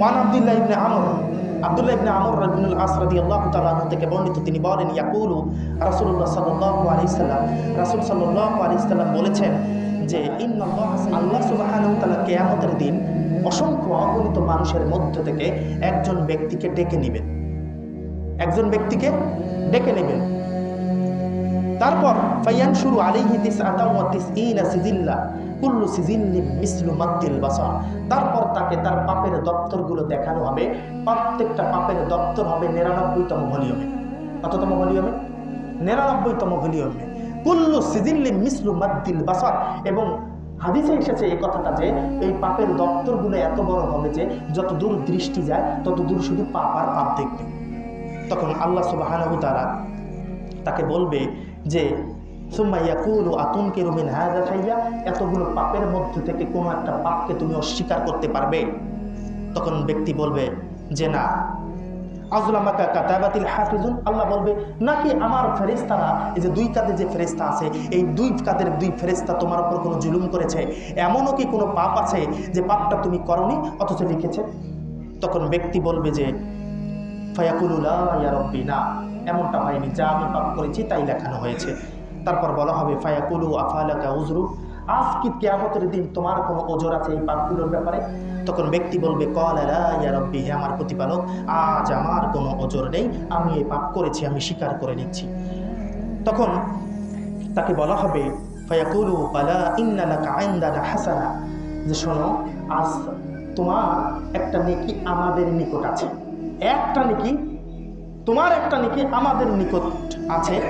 One Abdullah ibn Amr, Abdullah ibn Amr রবিনুল আসরাদি আল্লাহ তালাহ থেকে বর্ণিত, তিনি বলেন, ইয়াকুলু রাসূলুল্লাহ সাল্লাল্লাহু আলাইহি সাল্লাম রাসূল সাল্লাহ আলাইহি সাল্লাম বলেছেন যে আল্লাহ তাআলা কিয়ামতের দিন অসংখ্য অগণিত মানুষের মধ্য থেকে একজন ব্যক্তিকে ডেকে নেবেন। একজন ব্যক্তিকে ডেকে নেবেন। তারপর ফাইয়ান শুরু আলিহি তিস আতাওয়াতিস ইনা সিজিল্লা, কুল্লু সিজিল্লি মিসলু মাদ্দিল বাসার। তারপর তাকে তার পাপের দপ্তরগুলো দেখানো হবে। প্রত্যেকটা পাপের দপ্তর হবে নিরানব্বইতম ভলিউমে। কততম ভলিউমে? নিরানব্বইতম ভলিউমে। কুল্লু সিজিল্লি মিসলু মাদ্দিল বাসার। এবং হাদিসে এসেছে এই কথাটা যে, এই পাপের দপ্তরগুলো এত বড় হবে যে, যত দূর দৃষ্টি যায়, তত দূর শুধু পাপ আর পাপ দেখবে। তখন আল্লাহ সুবাহানহু তারা তাকে বলবে যে সুম্মাইয়া কুলু আতুন কেরুমিন হায়াজা খাইয়া এতগুলো পাপের মধ্যে থেকে কোনো একটা পাপকে তুমি অস্বীকার করতে পারবে। তখন ব্যক্তি বলবে যে, না। আজলামাকা কাতাবাতিল হাফিজুন আল্লাহ বলবে, নাকি আমার ফেরেস্তারা এই যে দুই কাঁধে যে ফেরেস্তা আছে, এই দুই কাঁধের দুই ফেরেস্তা তোমার উপর কোনো জুলুম করেছে? এমনও কি কোনো পাপ আছে যে পাপটা তুমি করনি, অথচ লিখেছে? তখন ব্যক্তি বলবে যে ফায়াকুলুলা না এমনটা হয়নি, যা আমি পাপ করেছি তাই লেখানো হয়েছে। তারপর বলা হবে, ফায়াকুলু আফালাকা উজরু। আজ কি কেয়ামতের দিন তোমার কোনো ওজোর আছে এই পাপগুলোর ব্যাপারে? তখন ব্যক্তি বলবে, কল ইয়া হে আমার প্রতিপালক, আজ আমার কোনো ওজোর নেই, আমি এই পাপ করেছি, আমি স্বীকার করে নিচ্ছি। তখন তাকে বলা হবে, ফায়াকুলু বালা ইন্নালাকা আইন্দানা হাসানা। যে শোনো, আজ তোমার একটা নেকি আমাদের নিকট আছে। একটা নাকি, তোমার একটা নাকি আমাদের নিকট আছে।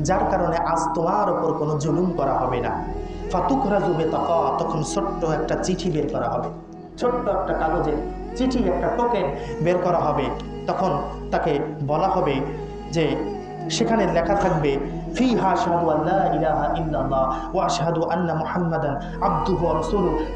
যার কারণে আজ তোমার ওপর কোনো জুলুম করা হবে না। ফাতুখরাজু বিতাকা, তখন ছোট্ট একটা চিঠি বের করা হবে। ছোট্ট একটা কাগজের চিঠি, একটা টোকেন বের করা হবে। তখন তাকে বলা হবে যে, সেখানে লেখা থাকবে ফি হা শাহাদু আল্লাহ ইলাহা ইল্লাল্লাহ ওয়া আশহাদু আন্না মুহাম্মাদান আবদুহু ওয়া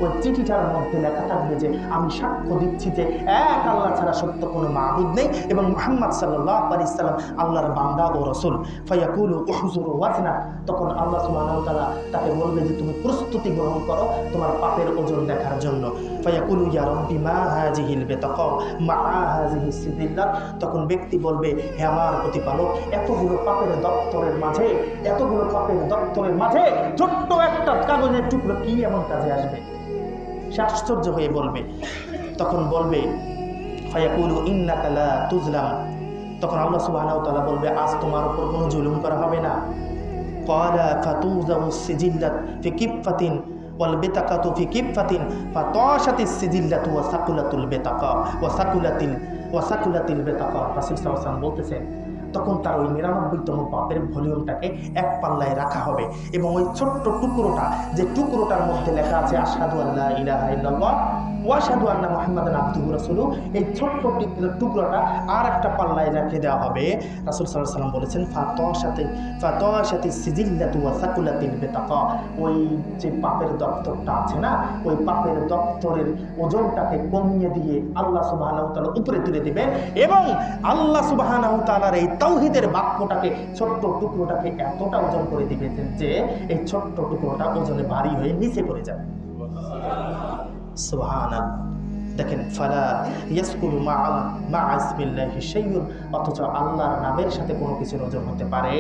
ওই চিঠিটার মধ্যে লেখা থাকবে যে, আমি সাক্ষ্য দিচ্ছি যে এক আল্লাহ ছাড়া সত্য কোনো মাবুদ নেই এবং মুহাম্মদ সাল্লাল্লাহু আলাইহি সাল্লাম আল্লাহর বান্দা ও রাসূল। ফায়াকুলু উহজুরু ওয়াজনা। তখন আল্লাহ সুবহানাহু তাকে বলবে যে, তুমি প্রস্তুতি গ্রহণ করো তোমার পাপের ওজন দেখার জন্য। ফায়াকুলু ইয়া রাব্বি মা হাযিহিল বিতাকা মা হাযিহি সিদিল্লাত তখন ব্যক্তি বলবে, হে আমার প্রতিপালক, এতগুলো পাপের দপ্তরের মাঝে এতগুলো পাপের দপ্তরের মাঝে ছোট্ট একটা কাগজের টুকরো কি এমন কাজে আসবে? সে আশ্চর্য হয়ে বলবে, তখন বলবে তুজলাম তখন আল্লাহ ওয়া বলবে, আজ তোমার উপর কোনো জুলুম করা হবে না। বলতেছেন তখন তার ওই নিরানব্বইতম পাপের ভলিউমটাকে এক পাল্লায় রাখা হবে। এবং ওই ছোট্ট টুকরোটা, যে টুকরোটার মধ্যে লেখা আছে, আশহাদু আল্লাহ ইলাহা ইল্লাল্লাহ ওয়াশহাদু আন্না মুহাম্মাদান আবদুহু রাসূলুহু, এই ছোট্ট টুকরোটা আর একটা পাল্লায় রেখে দেওয়া হবে। রাসূল আলাইহি সাল্লাম বলেছেন, ফাতাশাতে, ফাতাশাতি সিজিল্লাতু ওয়া সাকুলাতিল বিতাকা ওই যে পাপের দপ্তরটা আছে না, ওই পাপের দপ্তরের ওজনটাকে কমিয়ে দিয়ে আল্লাহ সুবহানাহু উপরে তুলে দিবেন এবং আল্লাহ সুবহানাহু এই তাওহীদের বাক্যটাকে, ছোট্ট টুকরোটাকে এতটা ওজন করে দিবে যে এই ছোট্ট টুকরোটা ওজনে ভারী হয়ে নিচে পড়ে যাবে। সুবহানাল্লাহ। দেখেন, ফালা ইয়াসকুলু মা মা আসমিল্লাহি অথচ আল্লাহর নামের সাথে কোনো কিছুর ওজন হতে পারে